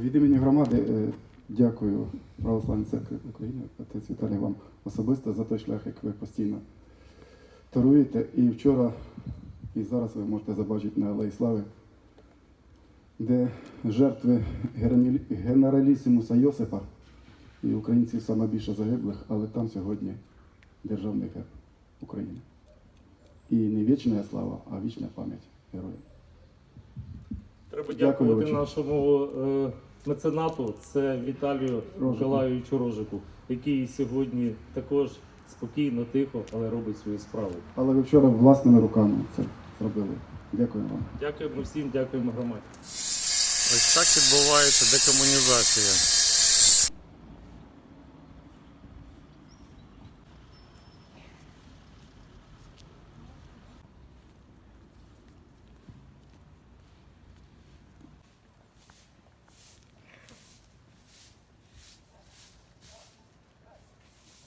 Від імені громади е, дякую Православній церкві України, отець Віталій вам особисто за той шлях, як ви постійно торуєте. І вчора, і зараз ви можете побачити на Алеї Слави, де жертви генералі- генералісімуса Йосипа і українців саме більше загиблих, але там сьогодні державний герб України. І не вічна слава, а вічна пам'ять героям. Треба дякувати Олеже. нашому е, меценату, це Віталію Миколаївичу Рожику, який сьогодні також спокійно, тихо, але робить свою справу. Але ви вчора власними руками це зробили. Дякую вам. Дякуємо всім, дякуємо громаді. Ось так відбувається декомунізація.